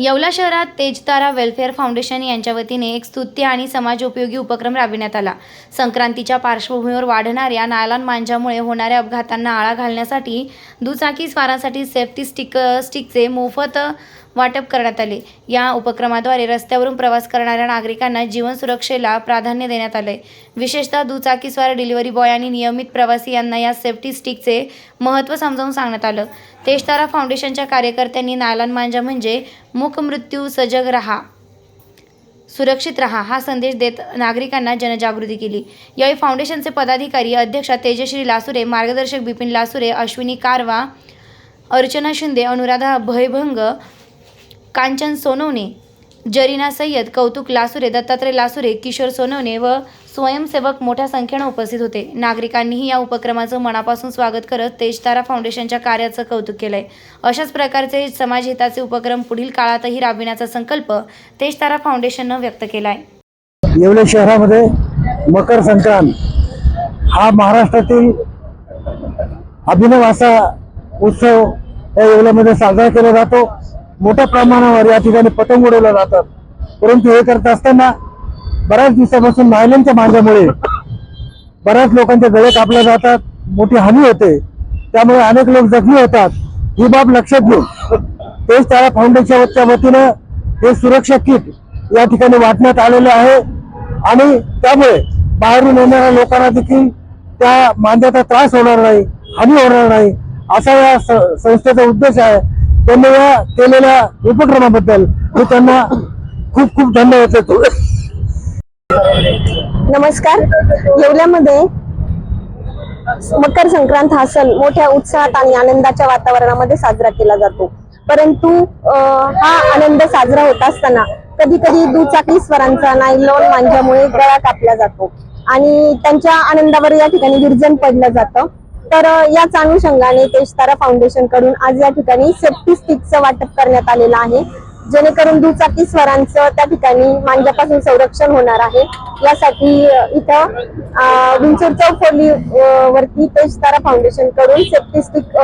येवला शहरात तेजतारा welfare foundation यांच्या वतीने एक स्तुत्य आणि समाजोपयोगी उपक्रम राबविण्यात आला. संक्रांतीच्या पार्श्वभूमीवर वाढणाऱ्या नालान मांजामुळे होणाऱ्या अपघातांना आळा घालण्यासाठी दुचाकी स्वारांसाठी सेफ्टी स्टिक स्टिकचे मोफत वाटप करण्यात आले. या उपक्रमाद्वारे रस्त्यावरून प्रवास करणाऱ्या नागरिकांना जीवन सुरक्षेला प्राधान्य देण्यात आले विशेषतः दुचाकीस्वार डिलिव्हरी बॉय आणि नियमित प्रवासी यांना या सेफ्टी स्टिकचे महत्त्व समजावून सांगण्यात आलं. तेजतारा फाउंडेशनच्या कार्यकर्त्यांनी नालान मांजा म्हणजे मुखमृत्यू मृत्यू सजग रहा सुरक्षित रहा हा संदेश देत नागरिकांना जनजागृती केली. यावेळी फाउंडेशनचे पदाधिकारी अध्यक्षा तेजश्री लासुरे मार्गदर्शक बिपिन लासुरे अश्विनी कारवा अर्चना शिंदे अनुराधा भयभंग कांचन सोनवणे जरीना सय्यद कौतुक लासुरे दत्तात्रय लासुरे किशोर सोनवणे व स्वयंसेवक मोठ्या संख्येनं उपस्थित होते. नागरिकांनीही या उपक्रमाचं मनापासून स्वागत करत तेजतारा फाउंडेशनच्या कार्याचं कौतुक केलंय. अशाच प्रकारचे समाजहिताचे उपक्रम पुढील काळातही राबविण्याचा संकल्प तेजतारा फाउंडेशननं व्यक्त केला आहे येवले शहरामध्ये मकर संक्रांत हा महाराष्ट्रातील अभिनव असा उत्सव या येवल्यामध्ये साजरा केला जातो. मोठ्या प्रमाणावर या ठिकाणी पतंग उडवल्या जातात. परंतु हे करत असताना बऱ्याच दिवसापासून नायलनच्या मांजामुळे बऱ्याच लोकांचे गळे कापले जातात मोठी हानी होते. त्यामुळे अनेक लोक जखमी होतात. ही बाब लक्षात घेऊन तेच त्याला फाउंडेशनच्या वतीनं हे सुरक्षा किट या ठिकाणी वाटण्यात आलेले आहे. आणि त्यामुळे बाहेरून येणाऱ्या लोकांना देखील त्या मांद्याचा त्रास होणार नाही हानी होणार नाही असा या संस्थेचा उद्देश आहे. त्यांनी या केलेल्या उपक्रमाबद्दल मी त्यांना खूप खूप धन्यवाद देतो. नमस्कार. येवल्यामध्ये मकर संक्रांत हा सण मोठ्या उत्साहात आणि आनंदाच्या वातावरणामध्ये साजरा केला जातो. परंतु हा आनंद साजरा होत असताना कधी कधी दुचाकी स्वरांचा नायलॉन मांजामुळे गळा कापला जातो आणि त्यांच्या आनंदावर या ठिकाणी विरजन पडलं जातं. तर याच अनुषंगाने तेजतारा फाउंडेशनकडून आज या ठिकाणी सेफ्टी स्टिकचं वाटप करण्यात आलेलं आहे. जेणेकरून दुचाकी स्वरांचं त्या ठिकाणी मांजापासून संरक्षण होणार आहे. यासाठी इथं विंचूर चौफोली वरती तेजतारा फाउंडेशनकडून सेफ्टी स्टिक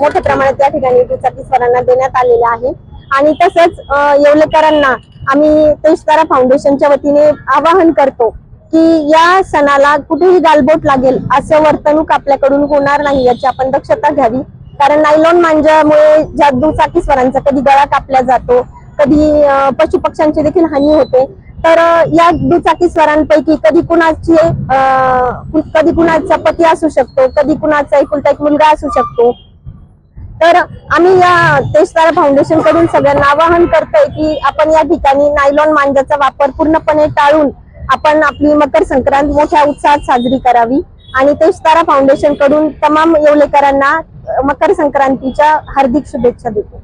मोठ्या प्रमाणात या ठिकाणी दुचाकी स्वरांना देण्यात आलेले आहे. आणि तसंच येवलेकरांना आम्ही तेजतारा फाउंडेशनच्या वतीने आवाहन करतो की या सणाला कुठेही गालबोट लागेल असं वर्तणूक आपल्याकडून होणार नाही याची आपण दक्षता घ्यावी. कारण नायलॉन मांजामुळे ज्या दुचाकी स्वरांचा कधी गळा कापला जातो कधी पशुपक्ष्यांची देखील हानी होते. तर या दुचाकी स्वरांपैकी कधी कुणाची कधी कुणाचा पती असू शकतो कधी कुणाचा एकुलता एक मुलगा असू शकतो. तर आम्ही या तेजतारा फाउंडेशनकडून सगळ्यांना आवाहन करतोय की आपण या ठिकाणी नायलॉन मांजाचा वापर पूर्णपणे टाळून आपण आपली मकर संक्रांत मोठ्या उत्साहात साजरी करावी. आणि तेजतारा फाउंडेशनकडून तमाम येवलेकरांना मकर संक्रांतीच्या हार्दिक शुभेच्छा देतो.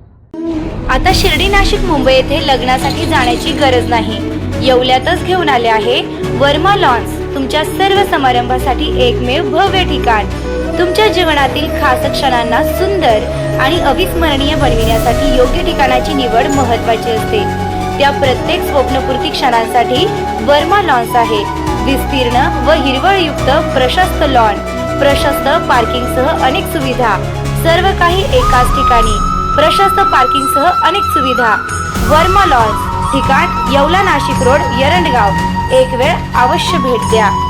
आता शिर्डी नाशिक मुंबई येथे लग्नासाठी जाण्याची गरज नाही. येवल्यातच घेऊन आले आहे वर्मा लॉन्स तुमच्या सर्व समारंभासाठी एकमेव भव्य ठिकाण. तुमच्या जीवनातील खास क्षणांना सुंदर आणि अविस्मरणीय बनविण्यासाठी योग्य ठिकाणाची निवड महत्वाची असते. त्या प्रत्येक स्वप्नपूर्ती क्षणांसाठी वर्मा लॉन्स आहे. विस्तीर्ण व हिरवळयुक्त प्रशस्त लॉन प्रशस्त पार्किंगसह अनेक सुविधा सर्व काही एकाच ठिकाणी. प्रशस्त पार्किंगसह अनेक सुविधा. वर्मा लॉन्स ठिकाण येवला नाशिक रोड यरंडगाव. एक वेळ अवश्य भेट द्या.